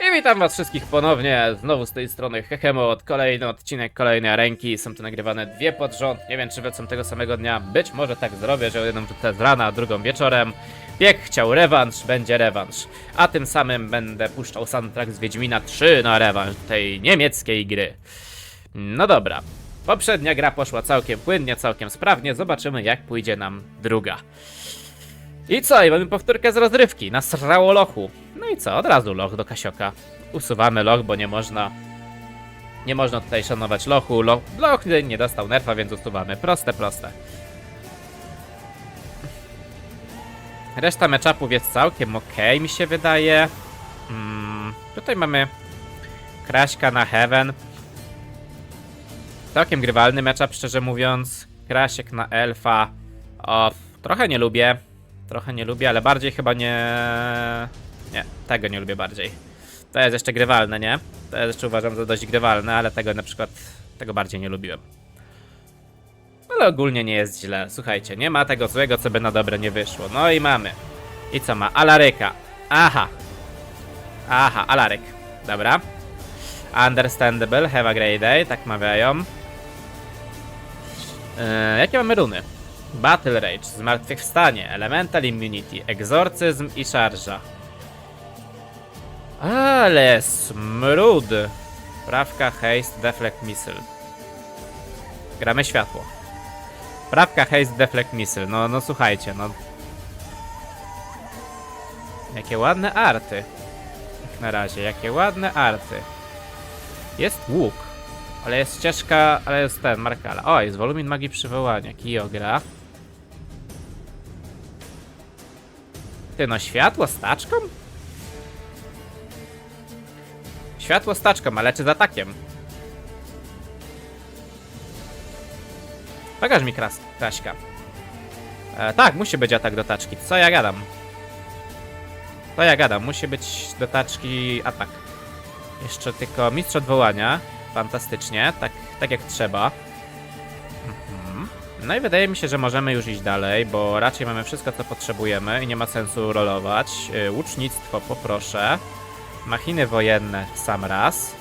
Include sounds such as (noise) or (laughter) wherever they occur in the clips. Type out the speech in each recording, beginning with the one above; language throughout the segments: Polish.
I witam was wszystkich ponownie, znowu z tej strony Hehemot, kolejny odcinek, kolejne arenki, są tu nagrywane dwie pod rząd, nie wiem czy wlecą tego samego dnia, być może tak zrobię, że jedną wrzucę z rana, drugą wieczorem. Bieg chciał rewanż, będzie rewanż, a tym samym będę puszczał soundtrack z Wiedźmina 3 na rewanż tej niemieckiej gry. No dobra, poprzednia gra poszła całkiem płynnie, całkiem sprawnie, zobaczymy jak pójdzie nam druga. I co? I mamy powtórkę z rozrywki. Nasrało lochu. No i co? Od razu loch do Kasioka. Usuwamy loch, bo nie można. Nie można tutaj szanować lochu. Loch, loch nie dostał nerfa, więc usuwamy. Proste, proste. Reszta meczapów jest całkiem ok, mi się wydaje. Mm, tutaj mamy Kraśka na Heaven. Całkiem grywalny matchup, szczerze mówiąc. Krasiek na Elfa. O, trochę nie lubię. Trochę nie lubię, ale bardziej chyba nie... Nie, tego nie lubię bardziej. To jest jeszcze grywalne, nie? To jest jeszcze uważam za dość grywalne, ale tego na przykład... Tego bardziej nie lubiłem. Ale ogólnie nie jest źle. Słuchajcie, nie ma tego złego, co by na dobre nie wyszło. No i mamy. I co ma? Alaryka. Aha. Aha, Alaryk. Dobra. Understandable, have a great day, tak mawiają. Eee, jakie mamy runy? Battle Rage, Zmartwychwstanie, Elemental Immunity, Egzorcyzm i Szarża. Ale smród! Prawka, Haste, Deflect Missile. Gramy światło. Prawka, Haste, Deflect Missile. No, no słuchajcie, no. Jakie ładne arty. Jak na razie, jakie ładne arty. Jest łuk. Ale jest ścieżka, ale jest ten, Markala. O, jest wolumin magii przywołania. Kio gra. Ty no, światło z taczką? Światło z taczką, ale czy z atakiem? Pokaż mi kras Kraśka. E, tak, musi być atak do taczki. Co ja gadam? Co ja gadam? Musi być do taczki atak. Jeszcze tylko mistrz odwołania. Fantastycznie, tak, tak jak trzeba. No i wydaje mi się, że możemy już iść dalej, bo raczej mamy wszystko, co potrzebujemy i nie ma sensu rolować. Yy, Łucznictwo poproszę. Machiny wojenne w sam raz.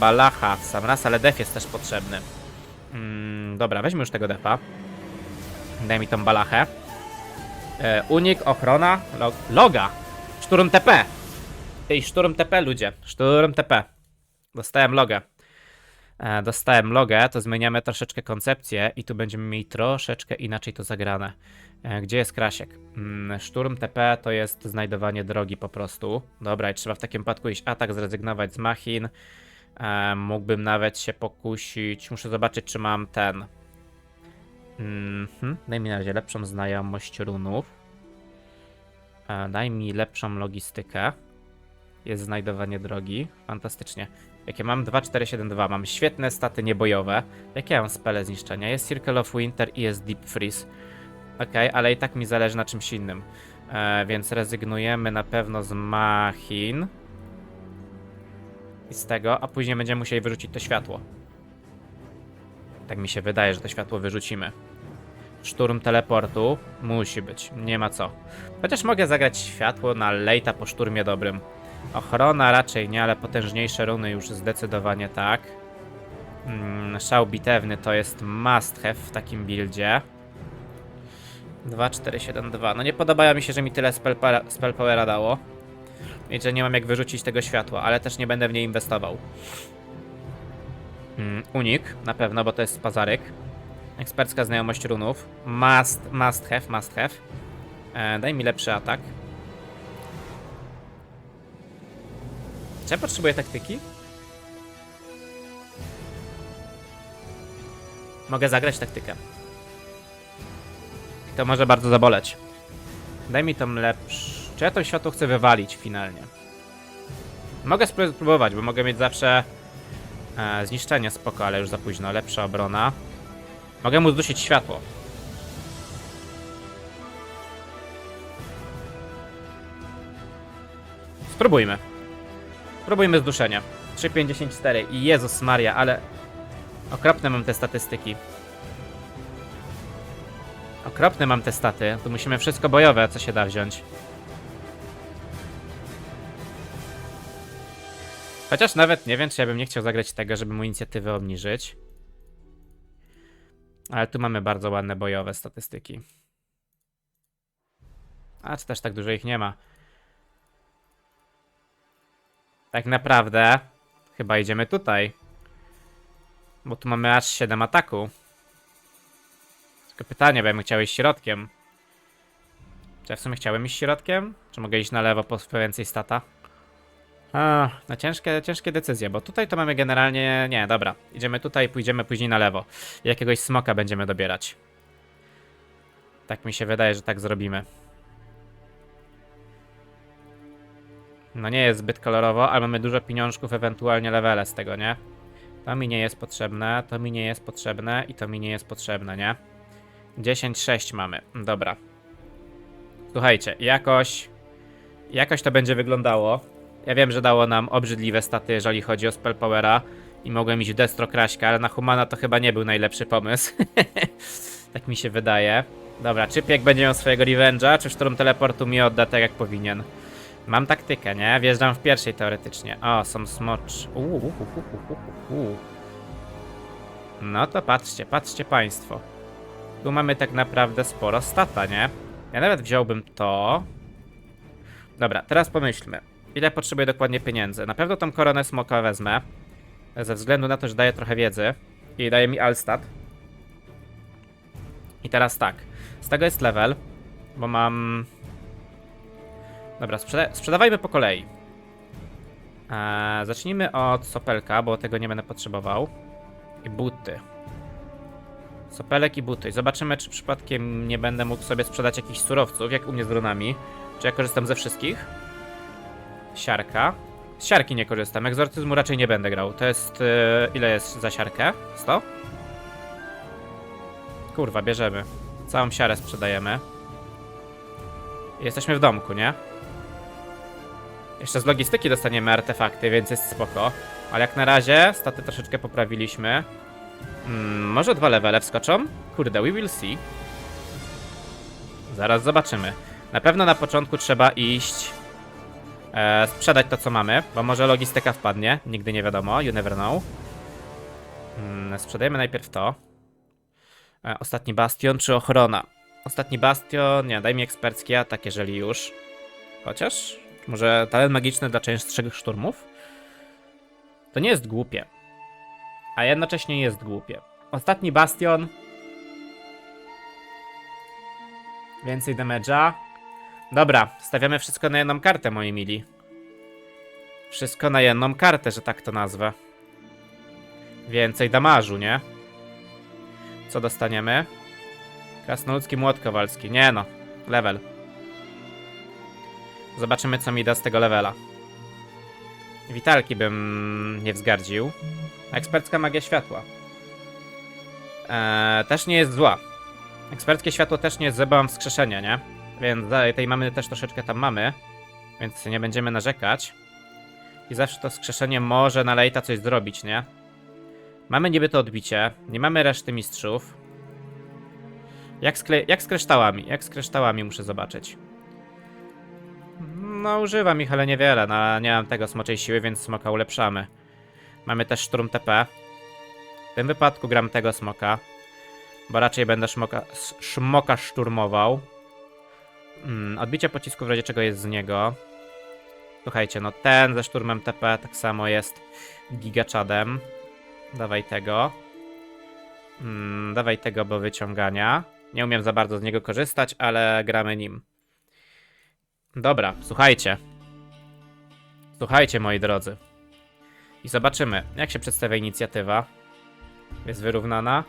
Balacha w sam raz, ale def jest też potrzebny. Mm, dobra, weźmy już tego defa. Daj mi tą balachę. E, unik, ochrona, log loga. Szturm TP. Ej, szturm TP, ludzie. Szturm TP. Dostałem logę. E, dostałem logę, to zmieniamy troszeczkę koncepcję i tu będziemy mieli troszeczkę inaczej to zagrane. E, gdzie jest Krasiek? Mm, szturm TP to jest znajdowanie drogi po prostu. Dobra, i trzeba w takim przypadku iść atak, zrezygnować z machin. E, mógłbym nawet się pokusić. Muszę zobaczyć, czy mam ten. Mhm. Daj mi na razie lepszą znajomość runów. Daj mi lepszą logistykę. Jest znajdowanie drogi. Fantastycznie. Jakie mam? 2472. Mam świetne staty niebojowe. Jakie ja mam spele zniszczenia? Jest Circle of Winter i jest Deep Freeze. Okej, ale i tak mi zależy na czymś innym. E, więc rezygnujemy na pewno z machin. I z tego, a później będziemy musieli wyrzucić to światło. Tak mi się wydaje, że to światło wyrzucimy. Szturm teleportu musi być, nie ma co. Chociaż mogę zagrać światło na lejta po szturmie dobrym. Ochrona raczej nie, ale potężniejsze runy już zdecydowanie tak. Mm, szał bitewny to jest must have w takim buildzie. 2472. No nie podoba mi się, że mi tyle spell, spell powera dało. I że nie mam jak wyrzucić tego światła, ale też nie będę w nie inwestował. Mm, unik, na pewno, bo to jest pazaryk. Ekspercka znajomość runów. Must, must have, must have. E, daj mi lepszy atak. Czy ja potrzebuję taktyki? Mogę zagrać taktykę. To może bardzo zaboleć. Daj mi tą lepszą. Czy ja to światło chcę wywalić finalnie? Mogę spró- spróbować, bo mogę mieć zawsze e, zniszczenie spoko, ale już za późno. Lepsza obrona. Mogę mu zdusić światło. Spróbujmy. Spróbujmy zduszenia. 3,54 i Jezus Maria, ale okropne mam te statystyki. Okropne mam te staty. Tu musimy wszystko bojowe, co się da wziąć. Chociaż nawet nie wiem, czy ja bym nie chciał zagrać tego, żeby mu inicjatywę obniżyć. Ale tu mamy bardzo ładne bojowe statystyki. A czy też tak dużo ich nie ma? Tak naprawdę chyba idziemy tutaj. Bo tu mamy aż 7 ataku. Tylko pytanie, bo ja bym chciał iść środkiem. Czy ja w sumie chciałem iść środkiem? Czy mogę iść na lewo po więcej stata? A, no ciężkie, ciężkie decyzje, bo tutaj to mamy generalnie... Nie, dobra. Idziemy tutaj, pójdziemy później na lewo. Jakiegoś smoka będziemy dobierać. Tak mi się wydaje, że tak zrobimy. No nie jest zbyt kolorowo, ale mamy dużo pieniążków, ewentualnie levele z tego, nie? To mi nie jest potrzebne, to mi nie jest potrzebne i to mi nie jest potrzebne, nie? 10-6 mamy, dobra. Słuchajcie, jakoś... Jakoś to będzie wyglądało. Ja wiem, że dało nam obrzydliwe staty, jeżeli chodzi o spell powera i mogłem iść w destro kraśka, ale na humana to chyba nie był najlepszy pomysł. (laughs) tak mi się wydaje. Dobra, czy Piek będzie miał swojego revenge'a, czy szturm teleportu mi odda tak jak powinien? Mam taktykę, nie? Wjeżdżam w pierwszej teoretycznie. O, są smocz. No to patrzcie, patrzcie państwo. Tu mamy tak naprawdę sporo stata, nie? Ja nawet wziąłbym to. Dobra, teraz pomyślmy. Ile potrzebuję dokładnie pieniędzy? Na pewno tą koronę smoka wezmę. Ze względu na to, że daje trochę wiedzy. I daje mi Alstat. I teraz tak. Z tego jest level. Bo mam... Dobra, sprzeda sprzedawajmy po kolei. Eee, zacznijmy od sopelka, bo tego nie będę potrzebował. I buty. Sopelek i buty. Zobaczymy, czy przypadkiem nie będę mógł sobie sprzedać jakichś surowców, jak u mnie z runami. Czy ja korzystam ze wszystkich? Siarka. Z siarki nie korzystam. Egzorcyzmu raczej nie będę grał. To jest... Yy, ile jest za siarkę? 100? Kurwa, bierzemy. Całą siarę sprzedajemy. Jesteśmy w domku, nie? Jeszcze z logistyki dostaniemy artefakty, więc jest spoko. Ale jak na razie, staty troszeczkę poprawiliśmy. Mm, może dwa levele wskoczą? Kurde, we will see. Zaraz zobaczymy. Na pewno na początku trzeba iść e, sprzedać to, co mamy, bo może logistyka wpadnie. Nigdy nie wiadomo, you never know. Mm, sprzedajemy najpierw to. E, ostatni bastion czy ochrona? Ostatni bastion, nie, daj mi ekspercki atak, jeżeli już. Chociaż, może talent magiczny dla częstszych szturmów? To nie jest głupie. A jednocześnie jest głupie. Ostatni bastion. Więcej damage'a. Dobra, stawiamy wszystko na jedną kartę, moi mili. Wszystko na jedną kartę, że tak to nazwę. Więcej damażu, nie? Co dostaniemy? Krasnoludzki młot kowalski. Nie no, level. Zobaczymy, co mi da z tego levela. Witalki bym nie wzgardził. Ekspercka magia światła. Eee, też nie jest zła. Eksperckie światło też nie jest mam wskrzeszenia, nie? Więc tej mamy też troszeczkę tam mamy. Więc nie będziemy narzekać. I zawsze to wskrzeszenie może na lejta coś zrobić, nie? Mamy niby to odbicie. Nie mamy reszty mistrzów. Jak jak z kryształami? Jak z kryształami muszę zobaczyć. No, używam ich, ale niewiele. No, nie mam tego smoczej siły, więc smoka ulepszamy. Mamy też szturm TP. W tym wypadku gram tego smoka. Bo raczej będę szmoka, szmoka szturmował. Mm, odbicie pocisku w razie czego jest z niego. Słuchajcie, no ten ze szturmem TP tak samo jest gigaczadem. Dawaj tego. Mm, dawaj tego, bo wyciągania. Nie umiem za bardzo z niego korzystać, ale gramy nim. Dobra, słuchajcie. Słuchajcie, moi drodzy. I zobaczymy, jak się przedstawia inicjatywa. Jest wyrównana?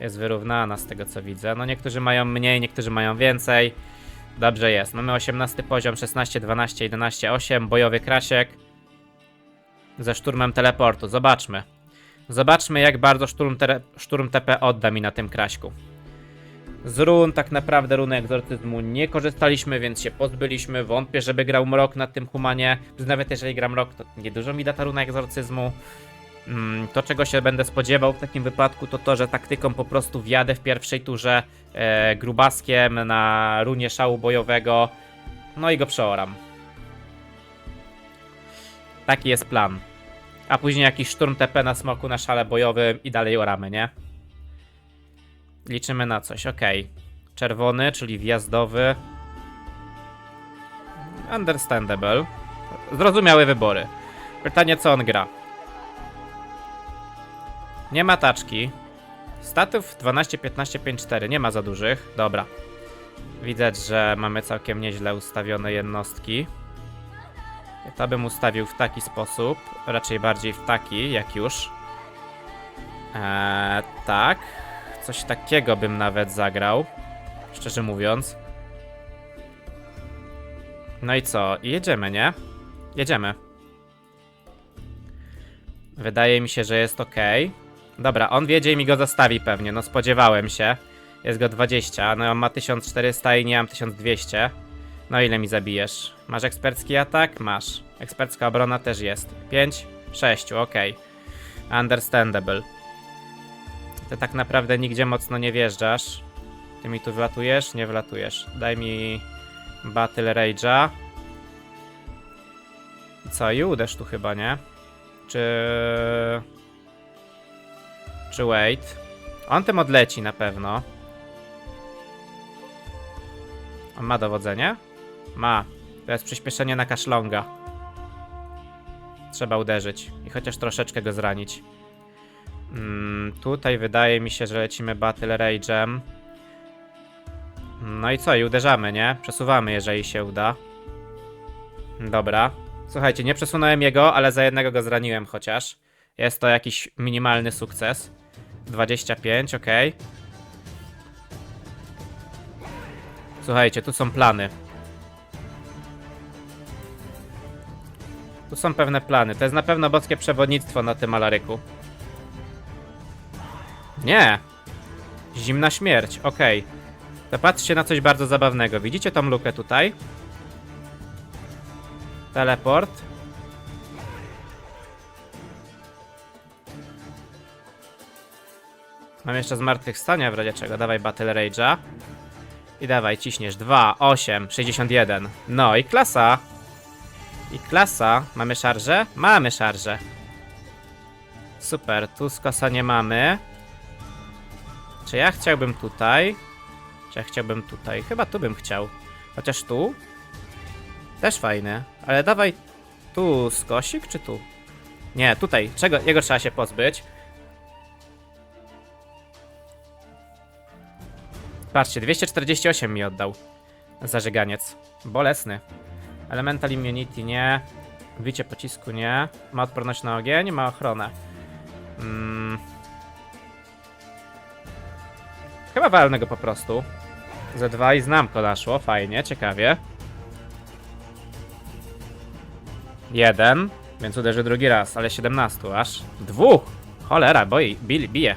Jest wyrównana z tego, co widzę. No niektórzy mają mniej, niektórzy mają więcej. Dobrze jest. Mamy 18 poziom, 16, 12, 11, 8. Bojowy krasiek. Ze szturmem teleportu. Zobaczmy. Zobaczmy, jak bardzo szturm, szturm TP odda mi na tym kraśku. Z run tak naprawdę runy egzorcyzmu nie korzystaliśmy, więc się pozbyliśmy. Wątpię, żeby grał mrok na tym humanie. Nawet jeżeli gram mrok, to niedużo mi da ta runa egzorcyzmu. Mm, To, czego się będę spodziewał w takim wypadku, to to, że taktyką po prostu wjadę w pierwszej turze e, grubaskiem na runie szału bojowego. No i go przeoram. Taki jest plan. A później jakiś szturm TP na smoku na szale bojowym i dalej oramy, nie? Liczymy na coś, okej. Czerwony, czyli wjazdowy. Understandable. Zrozumiałe wybory. Pytanie, co on gra? Nie ma taczki. Statów 12, 15, 5, 4. Nie ma za dużych. Dobra. Widać, że mamy całkiem nieźle ustawione jednostki. To bym ustawił w taki sposób. Raczej bardziej w taki, jak już. Eee, tak. Coś takiego bym nawet zagrał. Szczerze mówiąc. No i co? Jedziemy, nie? Jedziemy. Wydaje mi się, że jest ok. Dobra, on wiedzie i mi go zostawi pewnie, no spodziewałem się. Jest go 20, no on ma 1400 i nie mam 1200. No ile mi zabijesz? Masz ekspercki atak? Masz. Ekspercka obrona też jest. 5, 6, ok. Understandable. Ty tak naprawdę nigdzie mocno nie wjeżdżasz. Ty mi tu wlatujesz? Nie wlatujesz. Daj mi Battle Rage'a. Co? I uderz tu chyba, nie? Czy... Czy wait? On tym odleci na pewno. On ma dowodzenie? Ma. To jest przyspieszenie na kaszlonga. Trzeba uderzyć. I chociaż troszeczkę go zranić. Mm, tutaj wydaje mi się, że lecimy Battle Rage'em. No i co? I uderzamy, nie? Przesuwamy, jeżeli się uda. Dobra. Słuchajcie, nie przesunąłem jego, ale za jednego go zraniłem chociaż. Jest to jakiś minimalny sukces. 25, ok. Słuchajcie, tu są plany. Tu są pewne plany. To jest na pewno boskie przewodnictwo na tym Alaryku. Nie! Zimna śmierć, okej. To patrzcie na coś bardzo zabawnego. Widzicie tą lukę tutaj? Teleport. Mam jeszcze zmartwychwstania w razie czego. Dawaj Battle Rage'a. I dawaj, ciśniesz. 2, 8, 61. No i klasa. I klasa. Mamy szarżę? Mamy szarżę. Super, tu skosa nie mamy. Czy ja chciałbym tutaj? Czy ja chciałbym tutaj? Chyba tu bym chciał. Chociaż tu? Też fajny. Ale dawaj tu skosik, czy tu? Nie, tutaj. Czego? Jego trzeba się pozbyć. Patrzcie, 248 mi oddał. Zażeganiec. Bolesny. Elemental Immunity nie. Bicie pocisku nie. Ma odporność na ogień, ma ochronę. Mm. Chyba walnę go po prostu. Ze dwa i znam ko naszło, fajnie, ciekawie. Jeden, więc uderzy drugi raz, ale 17 aż. Dwóch! Cholera, boi, bili, bije.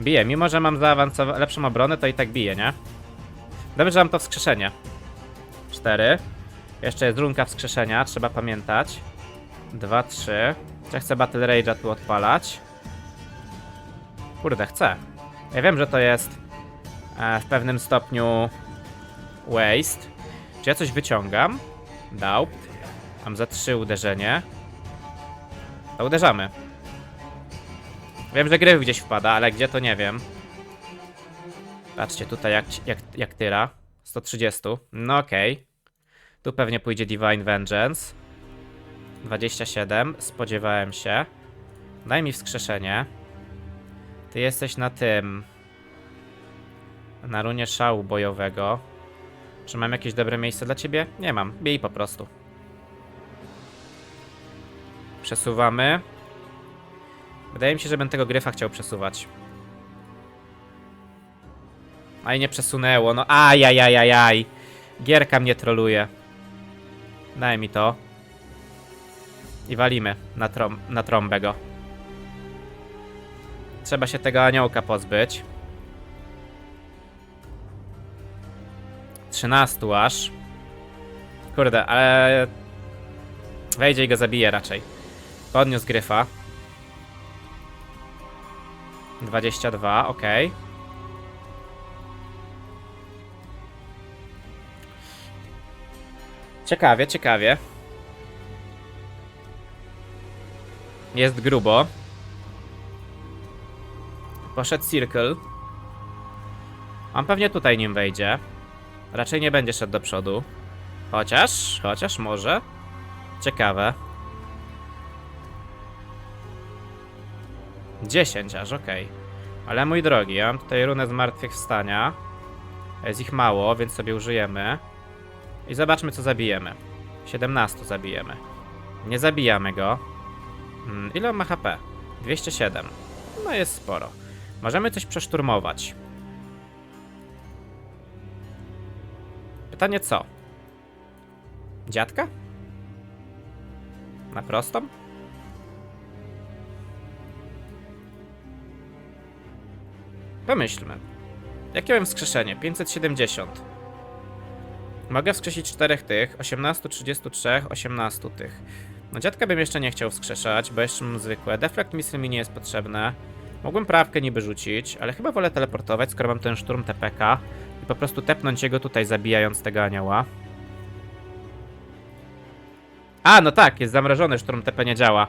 Bije, mimo że mam zaawansowaną, lepszą obronę, to i tak bije, nie? Dobrze, że mam to wskrzeszenie. Cztery. Jeszcze jest runka wskrzeszenia, trzeba pamiętać. Dwa, trzy. Czy ja chcę Battle Rage'a tu odpalać? Kurde, chcę. Ja wiem, że to jest e, w pewnym stopniu waste. Czy ja coś wyciągam? Dał. Mam za trzy uderzenie. To uderzamy. Wiem, że gry gdzieś wpada, ale gdzie to nie wiem. Patrzcie, tutaj jak, jak, jak tyra. 130. No okej. Tu pewnie pójdzie Divine Vengeance. 27. Spodziewałem się. Daj mi wskrzeszenie. Ty jesteś na tym. Na runie szału bojowego. Czy mam jakieś dobre miejsce dla ciebie? Nie mam. Bij po prostu. Przesuwamy. Wydaje mi się, że będę tego gryfa chciał przesuwać. A i nie przesunęło, no ajajajajaj. Gierka mnie troluje. Daj mi to. I walimy na, trom na trąbę go. Trzeba się tego aniołka pozbyć. 13 aż. Kurde, ale... Wejdzie i go zabije raczej. Podniósł gryfa. 22, ok. Ciekawie, ciekawie. Jest grubo. Poszedł Circle. On pewnie tutaj nim wejdzie. Raczej nie będzie szedł do przodu. Chociaż, chociaż może. Ciekawe. 10 aż, okej. Ale mój drogi, ja mam tutaj runę zmartwychwstania. Jest ich mało, więc sobie użyjemy. I zobaczmy, co zabijemy. 17 zabijemy. Nie zabijamy go. Hmm, ile on ma HP? 207. No jest sporo. Możemy coś przeszturmować. Pytanie co? Dziadka? Na prostą? Pomyślmy. Jakie mam wskrzeszenie? 570. Mogę wskrzesić czterech tych, 18, 33, 18 tych. No dziadka bym jeszcze nie chciał wskrzeszać, bo jeszcze mam zwykłe. Deflect Missile mi nie jest potrzebne. Mogłem prawkę niby rzucić, ale chyba wolę teleportować, skoro mam ten szturm TPK i po prostu tepnąć jego tutaj, zabijając tego anioła. A, no tak, jest zamrożony, szturm TP nie działa.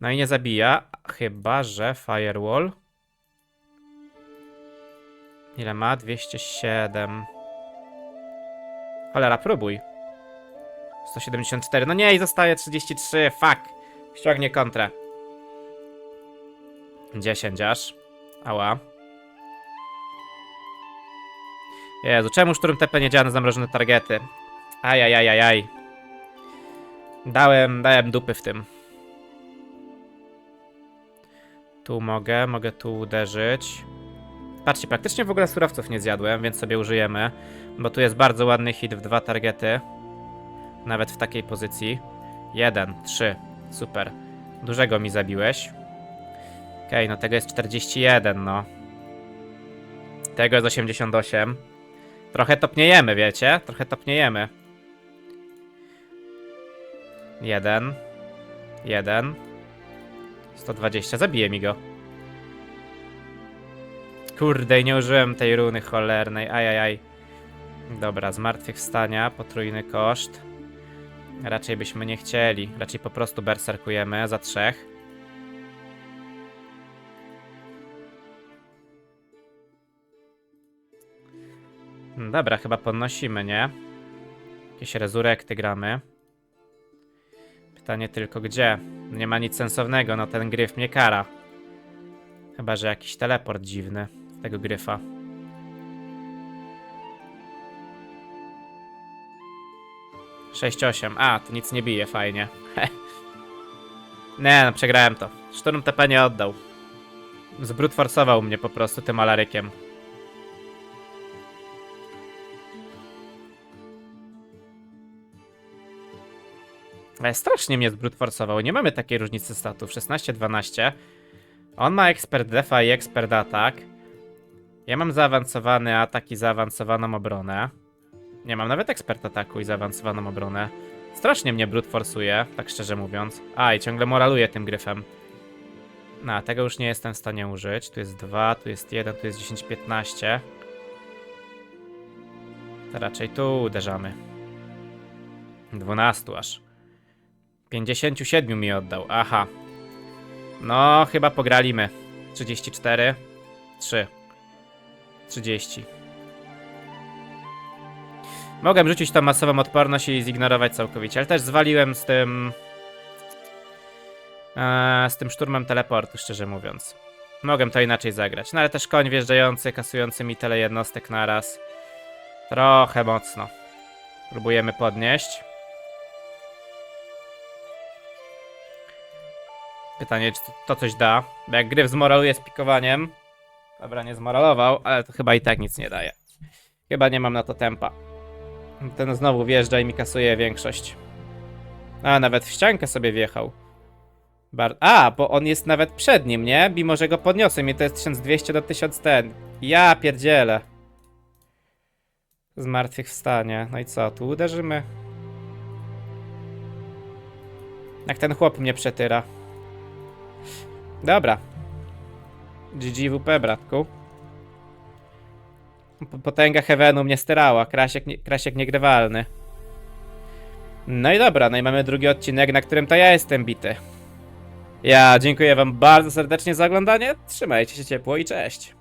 No i nie zabija, chyba że Firewall. Ile ma? 207. Cholera, próbuj. 174. No nie, i zostaje 33. Fuck. Ściągnie kontrę. 10 aż. Ała. Jezu, czemu szturm TP nie działa na zamrożone targety? Ajajajajaj. Dałem, dałem dupy w tym. Tu mogę, mogę tu uderzyć. Patrzcie, praktycznie w ogóle surowców nie zjadłem, więc sobie użyjemy. Bo tu jest bardzo ładny hit w dwa targety. Nawet w takiej pozycji. Jeden, trzy. Super. Dużego mi zabiłeś. Okej, no tego jest 41, no. Tego jest 88. Trochę topniejemy, wiecie? Trochę topniejemy. Jeden. Jeden. 120. Zabije mi go. Kurde, nie użyłem tej runy cholernej. Ajajaj. Dobra, zmartwychwstania, potrójny koszt. Raczej byśmy nie chcieli. Raczej po prostu berserkujemy za trzech. Hmm, Dobra, chyba podnosimy, nie? Jakieś rezurekty gramy. Pytanie tylko gdzie? Nie ma nic sensownego, no ten gryf mnie kara. Chyba, że jakiś teleport dziwny tego gryfa. Sześć osiem. A, to nic nie bije, fajnie. (laughs) nie, no przegrałem to. Szturm TP nie oddał. Zbrut forsował mnie po prostu tym alarykiem. Ale strasznie mnie zbrut forsował. Nie mamy takiej różnicy statów. 16-12. On ma ekspert defa i ekspert atak. Ja mam zaawansowany atak i zaawansowaną obronę. Nie mam nawet ekspert ataku i zaawansowaną obronę. Strasznie mnie brut forsuje, tak szczerze mówiąc. A, i ciągle moraluje tym gryfem. No, tego już nie jestem w stanie użyć. Tu jest 2, tu jest 1, tu jest 10, 15. To raczej tu uderzamy. 12 aż. 57 mi oddał, aha. No, chyba pograliśmy. 34, 3, 30. Mogłem rzucić tą masową odporność i zignorować całkowicie, ale też zwaliłem z tym... E, z tym szturmem teleportu, szczerze mówiąc. Mogłem to inaczej zagrać, no ale też koń wjeżdżający, kasujący mi tyle jednostek naraz. Trochę mocno. Próbujemy podnieść. Pytanie, czy to, coś da. Bo jak gryf zmoraluje z pikowaniem. Dobra, nie zmoralował, ale to chyba i tak nic nie daje. Chyba nie mam na to tempa. Ten znowu wjeżdża i mi kasuje większość. A, nawet w ściankę sobie wjechał. Bar A, bo on jest nawet przed nim, nie? Mimo, że go podniosłem i to jest 1200 do 1000 ten. Ja pierdzielę. Zmartwychwstanie. No i co, tu uderzymy? Jak ten chłop mnie przetyra. Dobra. GGWP, bratku. Potęga Heavenu mnie styrała. Krasiek, nie- Krasiek niegrywalny. No i dobra, no i mamy drugi odcinek, na którym to ja jestem bity. Ja dziękuję wam bardzo serdecznie za oglądanie. Trzymajcie się ciepło i cześć.